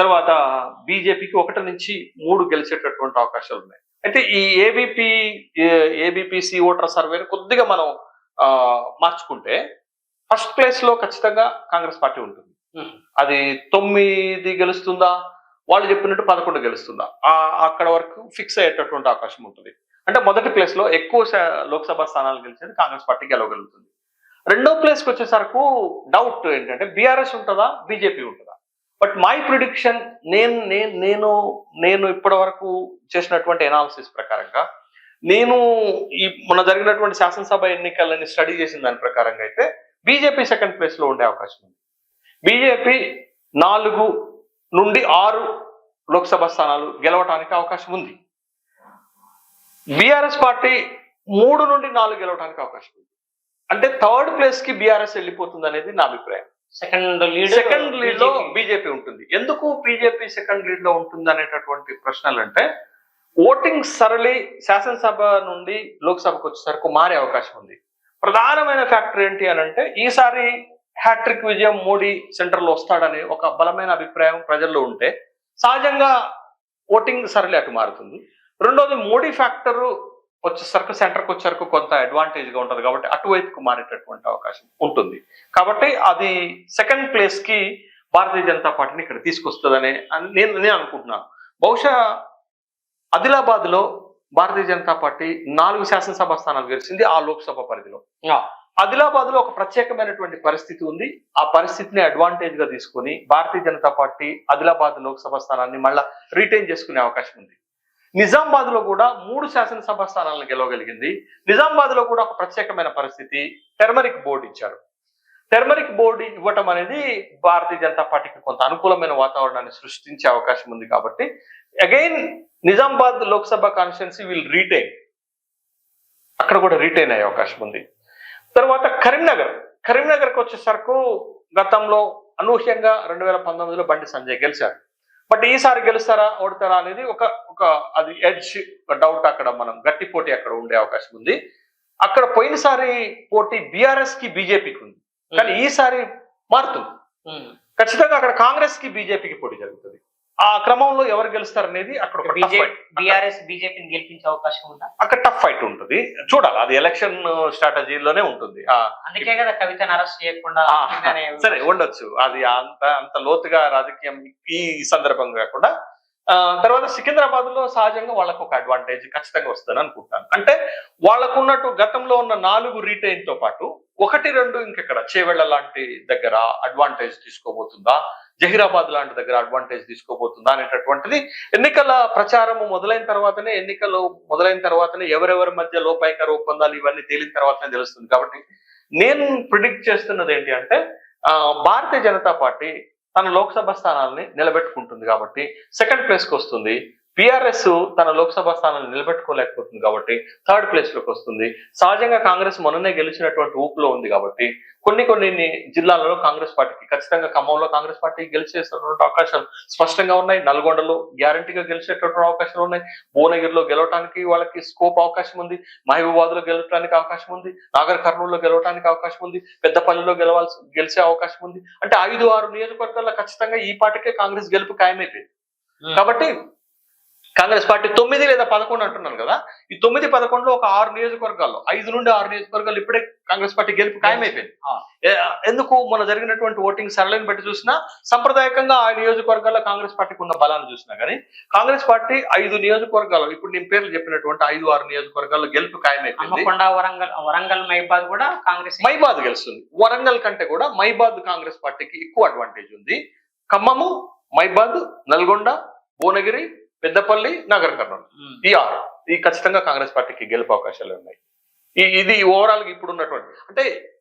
తర్వాత బీజేపీకి ఒకటి నుంచి మూడు గెలిచేటటువంటి అవకాశాలు ఉన్నాయి. అయితే ఈ ఏబిపి ఏబిపిసి ఓటర్ సర్వేని కొద్దిగా మనం మార్చుకుంటే ఫస్ట్ ప్లేస్లో ఖచ్చితంగా కాంగ్రెస్ పార్టీ ఉంటుంది. అది తొమ్మిది గెలుస్తుందా? వాళ్ళు చెప్పినట్టు పదకొండు గెలుస్తుందా? అక్కడ వరకు ఫిక్స్ అయ్యేటటువంటి అవకాశం ఉంటుంది. అంటే మొదటి ప్లేస్లో ఎక్కువ లోక్సభ స్థానాలు గెలిచేది కాంగ్రెస్ పార్టీ గెలవగలుగుతుంది. రెండో ప్లేస్కి వచ్చేసరికి డౌట్ ఏంటంటే బీఆర్ఎస్ ఉంటుందా? బీజేపీ ఉంటుందా? బట్ మై ప్రిడిక్షన్ నేను నేను నేను నేను ఇప్పటి వరకు చేసినటువంటి ఎనాలిసిస్ ప్రకారంగా నేను ఈ మొన్న జరిగినటువంటి శాసనసభ ఎన్నికలని స్టడీ చేసిన దాని ప్రకారంగా అయితే బీజేపీ సెకండ్ ప్లేస్లో ఉండే అవకాశం ఉంది. బీజేపీ నాలుగు నుండి ఆరు లోక్సభ స్థానాలు గెలవటానికి అవకాశం ఉంది. బీఆర్ఎస్ పార్టీ మూడు నుండి నాలుగు గెలవడానికి అవకాశం ఉంది. అంటే థర్డ్ ప్లేస్కి బీఆర్ఎస్ వెళ్ళిపోతుంది అనేది నా అభిప్రాయం. సెకండ్ లీడ్ సెకండ్ లీడ్లో బీజేపీ ఉంటుంది. ఎందుకు బీజేపీ సెకండ్ లీడ్లో ఉంటుంది అనేటటువంటి ప్రశ్నలు అంటే ఓటింగ్ సరళి శాసనసభ నుండి లోక్సభకు వచ్చేసరికి మారే అవకాశం ఉంది. ప్రధానమైన ఫ్యాక్టర్ ఏంటి అని అంటే ఈసారి హ్యాట్రిక్ విజయం మోడీ సెంటర్లో వస్తాడని ఒక బలమైన అభిప్రాయం ప్రజల్లో ఉంటే సహజంగా ఓటింగ్ సరళి అటు మారుతుంది. రెండోది మోడీ ఫ్యాక్టర్ వచ్చేసరికి సెంటర్కి వచ్చేసరికి కొంత అడ్వాంటేజ్గా ఉంటుంది కాబట్టి అటువైపుకు మారేటటువంటి అవకాశం ఉంటుంది. కాబట్టి అది సెకండ్ ప్లేస్కి భారతీయ జనతా పార్టీని ఇక్కడ తీసుకొస్తుందని అని నేను నేను అనుకుంటున్నాను. బహుశా ఆదిలాబాద్లో భారతీయ జనతా పార్టీ నాలుగు శాసనసభ స్థానాలు గెలిచింది ఆ లోక్సభ పరిధిలో. ఆదిలాబాద్లో ఒక ప్రత్యేకమైనటువంటి పరిస్థితి ఉంది. ఆ పరిస్థితిని అడ్వాంటేజ్గా తీసుకొని భారతీయ జనతా పార్టీ ఆదిలాబాద్ లోక్సభ స్థానాన్ని మళ్ళా రీటైన్ చేసుకునే అవకాశం ఉంది. నిజామాబాద్లో కూడా మూడు శాసనసభ స్థానాలను గెలవగలిగింది. నిజామాబాద్లో కూడా ఒక ప్రత్యేకమైన పరిస్థితి టెర్మరిక్ బోర్డు ఇచ్చారు. టెర్మరిక్ బోర్డు ఇవ్వటం అనేది భారతీయ జనతా పార్టీకి కొంత అనుకూలమైన వాతావరణాన్ని సృష్టించే అవకాశం ఉంది కాబట్టి again Nizamabad Lok Sabha constituency will retain అక్కడ కూడా రీటైన్ అయ్యే అవకాశం ఉంది. తర్వాత కరీంనగర్. కరీంనగర్కి వచ్చేసరకు గతంలో అనూహ్యంగా రెండు వేల పంతొమ్మిదిలో బండి సంజయ్ గెలిచారు. బట్ ఈసారి గెలుస్తారా ఓడతారా అనేది ఒక ఒక అది ఎడ్జ్ డౌట్ అక్కడ మనం గట్టి పోటీ అక్కడ ఉండే అవకాశం ఉంది. అక్కడ పోయినసారి పోటీ బీఆర్ఎస్కి బీజేపీకి ఉంది కానీ ఈసారి మారుతుంది. ఖచ్చితంగా అక్కడ కాంగ్రెస్కి బీజేపీకి పోటీ జరుగుతుంది. ఆ క్రమంలో ఎవరు అక్కడ ఒక tough fight. బీఆర్ఎస్ బీజేపీని గెలిపించే అవకాశం ఉందా? అక్కడ టఫ్ ఫైట్ ఉంటుంది. చూడాలి అది ఎలక్షన్ స్ట్రాటజీలోనే ఉంటుంది. ఆ, అందుకే కదా కవితను అరెస్ట్ చేయకుండా సరే ఉండొచ్చు. అది అంత అంత లోతుగా రాజకీయం ఈ సందర్భం కాకుండా తర్వాత సికింద్రాబాద్లో సహజంగా వాళ్ళకు ఒక అడ్వాంటేజ్ ఖచ్చితంగా వస్తుందని అనుకుంటాను. అంటే వాళ్ళకున్నట్టు గతంలో ఉన్న నాలుగు రీటైన్తో పాటు ఒకటి రెండు ఇంకెక్కడ? చేవెళ్ళ లాంటి దగ్గర అడ్వాంటేజ్ తీసుకోబోతుందా? జహీరాబాద్ లాంటి దగ్గర అడ్వాంటేజ్ తీసుకోబోతుందా అనేటటువంటిది ఎన్నికల ప్రచారము మొదలైన తర్వాతనే ఎన్నికలు మొదలైన తర్వాతనే ఎవరెవరి మధ్య లోపాయికర ఒప్పందాలు ఇవన్నీ తేలిన తర్వాతనే తెలుస్తుంది. కాబట్టి నేను ప్రిడిక్ట్ చేస్తున్నది ఏంటి అంటే భారతీయ జనతా పార్టీ తన లోక్సభ స్థానాలని నిలబెట్టుకుంటుంది కాబట్టి సెకండ్ ప్లేస్కి వస్తుంది. పిఆర్ఎస్ తన లోక్సభ స్థానాన్ని నిలబెట్టుకోలేకపోతుంది కాబట్టి థర్డ్ ప్లేస్లోకి వస్తుంది. సహజంగా కాంగ్రెస్ మొన్ననే గెలిచినటువంటి ఊపులో ఉంది కాబట్టి కొన్ని కొన్ని జిల్లాలలో కాంగ్రెస్ పార్టీకి ఖచ్చితంగా ఖమ్మంలో కాంగ్రెస్ పార్టీ గెలిచేటువంటి అవకాశాలు స్పష్టంగా ఉన్నాయి. నల్గొండలో గ్యారంటీగా గెలిచేటటువంటి అవకాశాలు ఉన్నాయి. భువనగిరిలో గెలవడానికి వాళ్ళకి స్కోప్ అవకాశం ఉంది. మహబూబాద్లో గెలవడానికి అవకాశం ఉంది. నాగర్ కర్నూలులో గెలవడానికి అవకాశం ఉంది. పెద్దపల్లిలో గెలవాల్సి గెలిచే అవకాశం ఉంది. అంటే ఐదు ఆరు నియోజకవర్గాల్లో ఖచ్చితంగా ఈ పార్టీకే కాంగ్రెస్ గెలుపు ఖాయమైపోయింది. కాబట్టి కాంగ్రెస్ పార్టీ తొమ్మిది లేదా పదకొండు అంటున్నాను కదా. ఈ తొమ్మిది పదకొండులో ఒక ఆరు నియోజకవర్గాల్లో ఐదు నుండి ఆరు నియోజకవర్గాలు ఇప్పుడే కాంగ్రెస్ పార్టీ గెలుపు ఖాయమైపోయింది. ఎందుకు మన జరిగినటువంటి ఓటింగ్ సరళిని బట్టి చూసినా సంప్రదాయకంగా ఆ నియోజకవర్గాల్లో కాంగ్రెస్ పార్టీకి ఉన్న బలాన్ని చూసినా కానీ కాంగ్రెస్ పార్టీ ఐదు నియోజకవర్గాలు ఇప్పుడు నేను పేర్లు చెప్పినటువంటి ఐదు ఆరు నియోజకవర్గాల్లో గెలుపు ఖాయమైపోయింది. వరంగల్ వరంగల్ మైబాద్ కూడా కాంగ్రెస్ మైబాద్ గెలుస్తుంది. వరంగల్ కంటే కూడా మైబాద్ కాంగ్రెస్ పార్టీకి ఎక్కువ అడ్వాంటేజ్ ఉంది. ఖమ్మము మైబాద్ నల్గొండ భువనగిరి పెద్దపల్లి నగర్ కర్నూలు. ఈ ఆరు. ఈ ఖచ్చితంగా కాంగ్రెస్ పార్టీకి గెలుపు అవకాశాలు ఉన్నాయి. ఈ- ఇది ఓవరాల్గా ఇప్పుడు ఉన్నటువంటి అంటే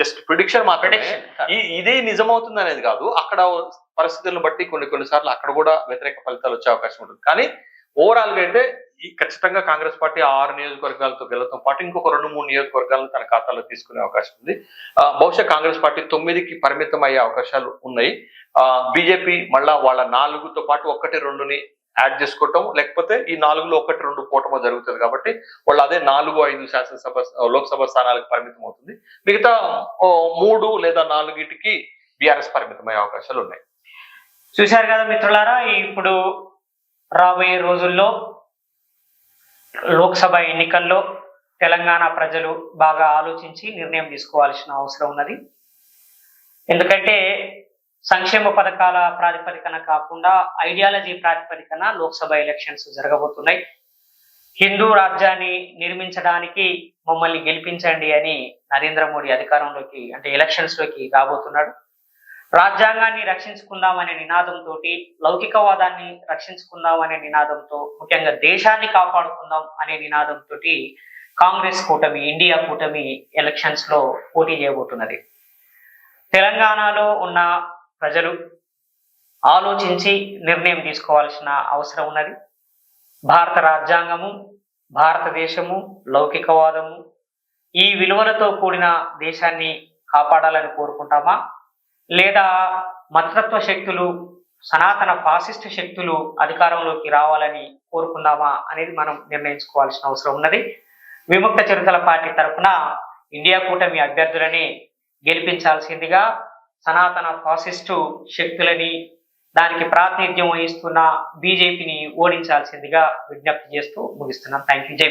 జస్ట్ ప్రిడిక్షన్ మాత్రమే. ఇదే నిజమవుతుంది అనేది కాదు. అక్కడ పరిస్థితులను బట్టి కొన్ని కొన్ని సార్లు అక్కడ కూడా వ్యతిరేక ఫలితాలు వచ్చే అవకాశం ఉంటుంది. కానీ ఓవరాల్గా అయితే ఈ ఖచ్చితంగా కాంగ్రెస్ పార్టీ ఆరు నియోజకవర్గాలతో గెలవడంతో పాటు ఇంకొక రెండు మూడు నియోజకవర్గాలను తన ఖాతాలో తీసుకునే అవకాశం ఉంది. ఆ, బహుశా కాంగ్రెస్ పార్టీ తొమ్మిదికి పరిమితం అయ్యే అవకాశాలు ఉన్నాయి. బీజేపీ మళ్ళా వాళ్ళ నాలుగుతో పాటు ఒకటి రెండుని యాడ్ చేసుకోవటం లేకపోతే ఈ నాలుగులో ఒకటి రెండు పోవటమో జరుగుతుంది కాబట్టి వాళ్ళు అదే నాలుగు ఐదు శాసనసభ లోక్సభ స్థానాలకు పరిమితం అవుతుంది. మిగతా ఓ, మూడు లేదా నాలుగిటికి బీఆర్ఎస్ పరిమితమయ్యే అవకాశాలు ఉన్నాయి. చూశారు కదా మిత్రులారా ఇప్పుడు రాబోయే రోజుల్లో లోక్సభ ఎన్నికల్లో తెలంగాణ ప్రజలు బాగా ఆలోచించి నిర్ణయం తీసుకోవాల్సిన అవసరం ఉన్నది. ఎందుకంటే సంక్షేమ పథకాల ప్రాతిపదికన కాకుండా ఐడియాలజీ ప్రాతిపదికన లోక్సభ ఎలక్షన్స్ జరగబోతున్నాయి. హిందూ రాజ్యాన్ని నిర్మించడానికి మమ్మల్ని గెలిపించండి అని నరేంద్ర మోడీ అధికారంలోకి అంటే ఎలక్షన్స్లోకి రాబోతున్నాడు. రాజ్యాంగాన్ని రక్షించుకుందామనే నినాదంతో లౌకికవాదాన్ని రక్షించుకుందాం అనే నినాదంతో ముఖ్యంగా దేశాన్ని కాపాడుకుందాం అనే నినాదంతో కాంగ్రెస్ కూటమి ఇండియా కూటమి ఎలక్షన్స్లో పోటీ చేయబోతున్నది. తెలంగాణలో ఉన్న ప్రజలు ఆలోచించి నిర్ణయం తీసుకోవాల్సిన అవసరం ఉన్నది. భారత రాజ్యాంగము భారతదేశము లౌకికవాదము ఈ విలువలతో కూడిన దేశాన్ని కాపాడాలని కోరుకుంటామా? లేదా మతతత్వ శక్తులు సనాతన ఫాసిస్ట్ శక్తులు అధికారంలోకి రావాలని కోరుకుందామా అనేది మనం నిర్ణయించుకోవాల్సిన అవసరం ఉన్నది. విముక్త చరిత్ర పార్టీ తరఫున ఇండియా కూటమి అభ్యర్థులని గెలిపించాల్సిందిగా సనాతన ఫాసిస్టు శక్తులని దానికి ప్రాతినిధ్యం వహిస్తున్న బీజేపీని ఓడించాల్సిందిగా విజ్ఞప్తి చేస్తూ ముగిస్తున్నాం. థ్యాంక్ యూ జై